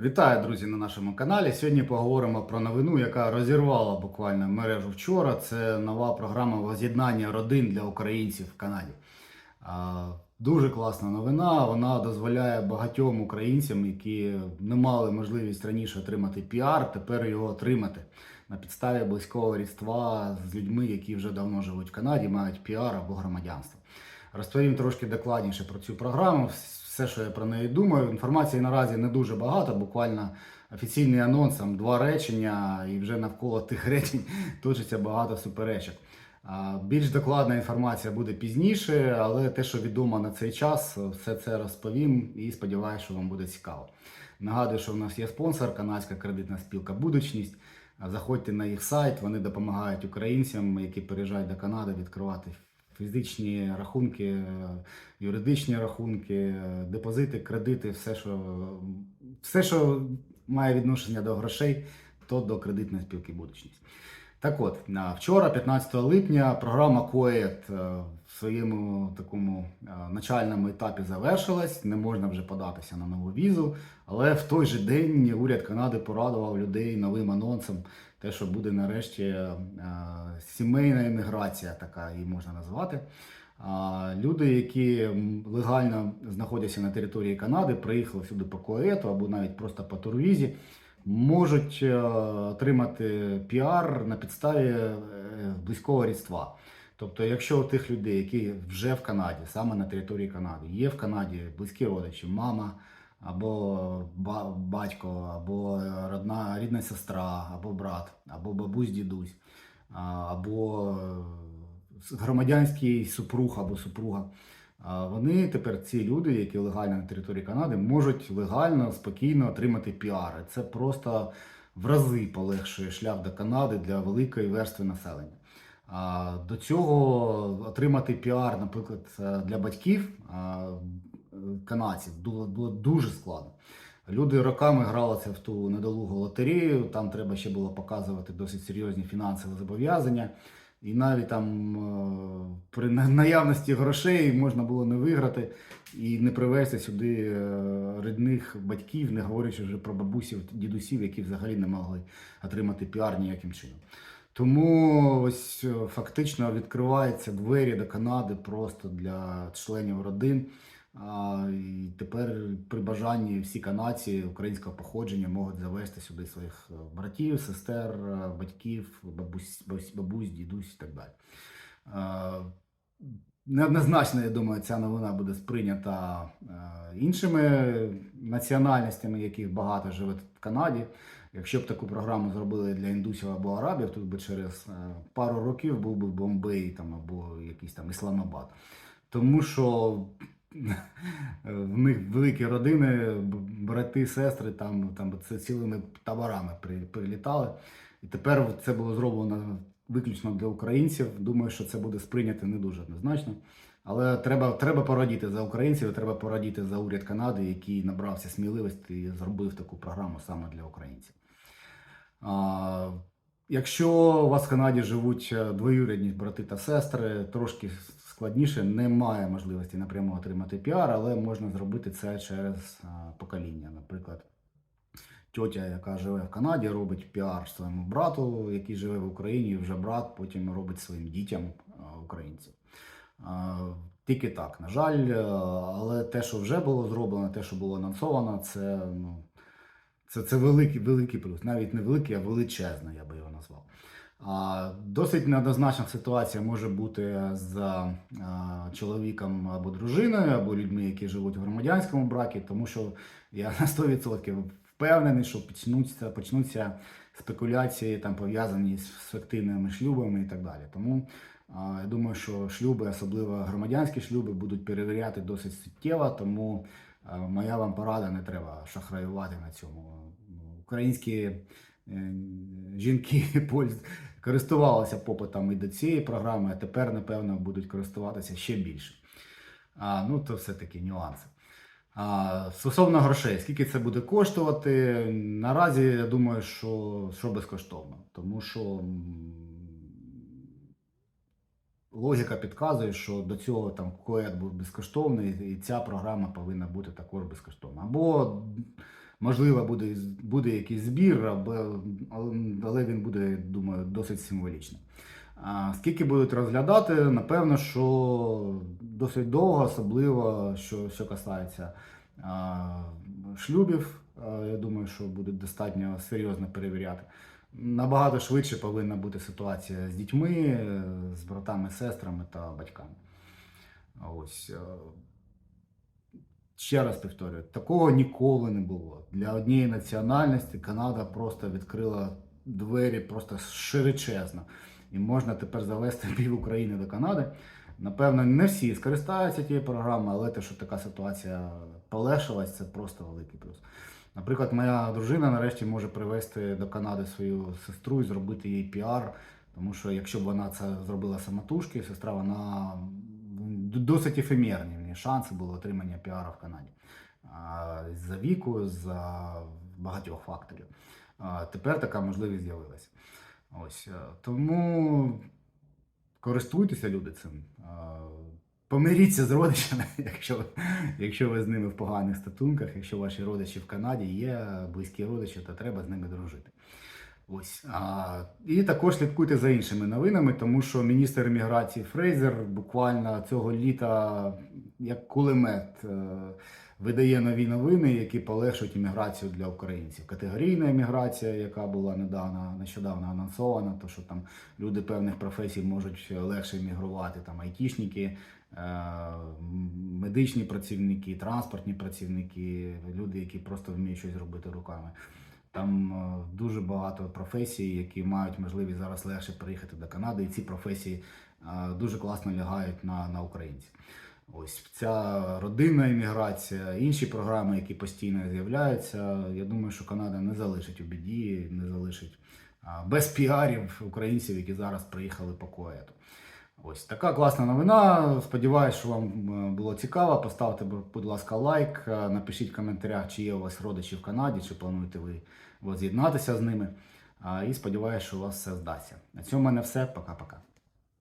Вітаю, друзі, на нашому каналі. Сьогодні поговоримо про новину, яка розірвала буквально мережу вчора. Це нова програма воз'єднання родин для українців в Канаді. Дуже класна новина. Вона дозволяє багатьом українцям, які не мали можливість раніше отримати піар, тепер його отримати на підставі близького рідства з людьми, які вже давно живуть в Канаді, мають піар або громадянство. Розповім трошки докладніше про цю програму. Все, що я про неї думаю. Інформації наразі не дуже багато, буквально офіційний анонс, там два речення, і вже навколо тих речень точиться багато суперечок. Більш докладна інформація буде пізніше, але те, що відомо на цей час, все це розповім і сподіваюся, що вам буде цікаво. Нагадую, що в нас є спонсор, канадська кредитна спілка Будучність. Заходьте на їх сайт, вони допомагають українцям, які переїжджають до Канади, відкривати фізичні рахунки, е, юридичні рахунки, е, депозити, кредити, все, що, все, що має відношення до грошей, то до кредитної спілки будучність. Так от, вчора, 15 липня, програма КОЕТ е, в своєму такому начальному етапі завершилась. Не можна вже податися на нову візу. Але в той же день уряд Канади порадував людей новим анонсом, те, що буде нарешті е, сімейна імміграція, така її можна назвати. Люди, які легально знаходяться на території Канади, приїхали сюди по КОЕТу або навіть просто по турвізі, можуть е, отримати піар на підставі е, близького рідства. Тобто, якщо у тих людей, які вже в Канаді, саме на території Канади, є в Канаді близькі родичі, мама або батько, або родна рідна сестра, або брат, або бабусь, дідусь, або е, громадянський супруг або супруга. Вони тепер ці люди, які легально на території Канади, можуть легально, спокійно отримати піари. Це просто в рази полегшує шлях до Канади для великої верстви населення. До цього отримати піар, наприклад, е, для батьків канадців було, було дуже складно. Люди роками гралися в ту недолугу лотерею, там треба ще було показувати досить серйозні фінансові зобов'язання. І навіть там е, при наявності грошей можна було не виграти і не привезти сюди е, рідних батьків, не говорячи вже про бабусів, дідусів, які взагалі не могли отримати піар ніяким чином. Тому ось е, фактично відкриваються двері до Канади просто для членів родин. А, і тепер при бажанні всі канадці українського походження можуть завести сюди своїх е, братів, сестер, е, батьків, бабусь, бабусь, дідусь і так далі. А, Неоднозначно, я думаю, ця новина буде сприйнята е, іншими національностями, яких багато живе в Канаді. Якщо б таку програму зробили для індусів або арабів, тут би через е, пару років був би Бомбей там, або якийсь там Ісламабад. Тому що в них великі родини, брати, сестри, там, там це цілими таборами прилітали. І тепер це було зроблено виключно для українців. Думаю, що це буде сприйнято не дуже однозначно. Але треба, треба порадіти за українців, треба порадіти за уряд Канади, який набрався сміливості і зробив таку програму саме для українців. А, якщо у вас в Канаді живуть е, двоюрідні брати та сестри, трошки складніше, немає можливості напряму отримати піар, але можна зробити це через покоління. Наприклад, тьотя, яка живе в Канаді, робить піар своєму брату, який живе в Україні, і вже брат потім робить своїм дітям українців. Тільки так, на жаль, е, але те, що вже було зроблено, те, що було анонсовано, це, ну, це, це великий, великий плюс. Навіть не великий, а величезний, я би його назвав. Досить неоднозначна ситуація може бути з чоловіком або дружиною, або людьми, які живуть в громадянському бракі, тому що я на 100% впевнений, що почнуться, почнуться спекуляції там пов'язані з фіктивними шлюбами і так далі. Тому я думаю, що шлюби, особливо громадянські шлюби, будуть перевіряти досить суттєво, тому моя вам порада не треба шахраювати на цьому. Українські е, жінки користувалися попитом і до цієї програми, а тепер, напевно, будуть користуватися ще більше. А, ну, то все таки нюанси. А, стосовно грошей, скільки це буде коштувати? Наразі я думаю, що, що безкоштовно. Тому що логіка підказує, що до цього там коет був безкоштовний, і ця програма повинна бути також безкоштовна. Або Можливо, буде, буде якийсь збір, але він буде, думаю, досить символічним. Скільки будуть розглядати, напевно, що досить довго, особливо що, що касається шлюбів. Я думаю, що буде достатньо серйозно перевіряти. Набагато швидше повинна бути ситуація з дітьми, е, з братами, сестрами та батьками. Ось. Ще раз повторюю, такого ніколи не було. Для однієї національності Канада просто відкрила двері просто широчезно. І можна тепер завести пів України до Канади. Напевно, не всі скористаються тією програмою, але те, що така ситуація полегшилась, це просто великий плюс. Наприклад, моя дружина нарешті може привезти до Канади свою сестру і зробити їй піар. Тому що якщо б вона це зробила самотужки, сестра вона досить ефемерні. Шанси були отримання піару в Канаді. За віку, за багатьох факторів. Тепер така можливість з'явилася. Ось е, тому користуйтеся люди цим. Помиріться з родичами, якщо, якщо ви з ними в поганих статунках, якщо ваші родичі в Канаді є близькі родичі, то треба з ними дружити. Ось. А, і також слідкуйте за іншими новинами, тому що міністр імміграції Фрейзер буквально цього літа, як кулемет, е, видає нові новини, які полегшують імміграцію для українців. Категорійна імміграція, яка була недавно, нещодавно анонсована, то що там люди певних професій можуть легше іммігрувати, там айтішники, е, медичні працівники, транспортні працівники, люди, які просто вміють щось робити руками. Там е, дуже багато професій, які мають можливість зараз легше приїхати до Канади, і ці професії е, дуже класно лягають на, на українців. Ось ця родинна імміграція, інші програми, які постійно з'являються. Я думаю, що Канада не залишить у біді, не залишить без піарів українців, які зараз приїхали по коету. Ось така класна новина. Сподіваюсь, що вам е, було цікаво. Поставте, будь ласка, лайк, е, напишіть в коментарях, чи є у вас родичі в Канаді, чи плануєте ви воз'єднатися з ними. І сподіваюся, що у вас все здасться. На цьому в мене все. Пока-пока.